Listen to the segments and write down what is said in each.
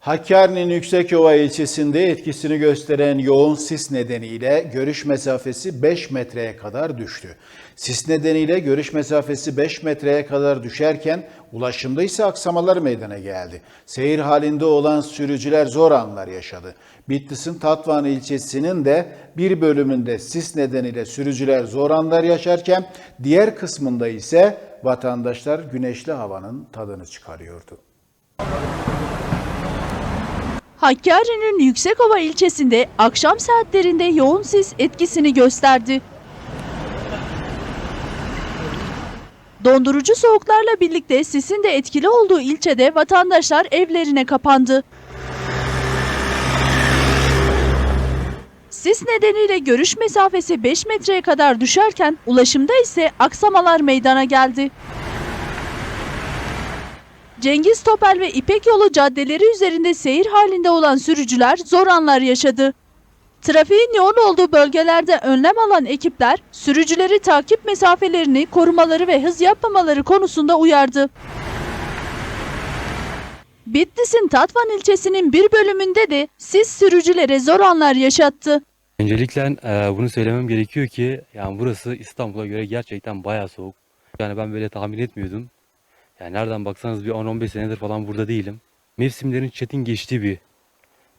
Hakkari'nin Yüksekova ilçesinde etkisini gösteren yoğun sis nedeniyle görüş mesafesi 5 metreye kadar düştü. Sis nedeniyle görüş mesafesi 5 metreye kadar düşerken ulaşımda ise aksamalar meydana geldi. Seyir halinde olan sürücüler zor anlar yaşadı. Bitlis'in Tatvan ilçesinin de bir bölümünde sis nedeniyle sürücüler zor anlar yaşarken diğer kısmında ise vatandaşlar güneşli havanın tadını çıkarıyordu. Hakkari'nin Yüksekova ilçesinde akşam saatlerinde yoğun sis etkisini gösterdi. Dondurucu soğuklarla birlikte sisin de etkili olduğu ilçede vatandaşlar evlerine kapandı. Sis nedeniyle görüş mesafesi 5 metreye kadar düşerken ulaşımda ise aksamalar meydana geldi. Cengiz Topel ve İpek Yolu caddeleri üzerinde seyir halinde olan sürücüler zor anlar yaşadı. Trafiğin yoğun olduğu bölgelerde önlem alan ekipler sürücüleri takip mesafelerini korumaları ve hız yapmamaları konusunda uyardı. Bitlis'in Tatvan ilçesinin bir bölümünde de sis sürücülere zor anlar yaşattı. Öncelikle e, bunu söylemem gerekiyor ki yani burası İstanbul'a göre gerçekten bayağı soğuk. Yani ben böyle tahmin etmiyordum. Yani nereden baksanız bir 10-15 senedir falan burada değilim. Mevsimlerin çetin geçtiği bir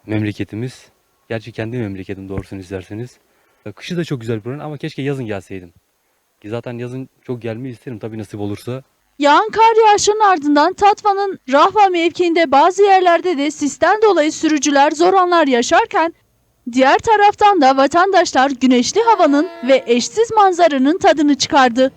memleketimiz. Gerçi kendi memleketim doğrusunu isterseniz. Kışı da çok güzel buranın ama keşke yazın gelseydim. Ki zaten yazın çok gelmeyi isterim tabii nasip olursa. Yağan kar yağışının ardından Tatvan'ın Rahva mevkiinde bazı yerlerde de sisten dolayı sürücüler zor anlar yaşarken diğer taraftan da vatandaşlar güneşli havanın ve eşsiz manzaranın tadını çıkardı.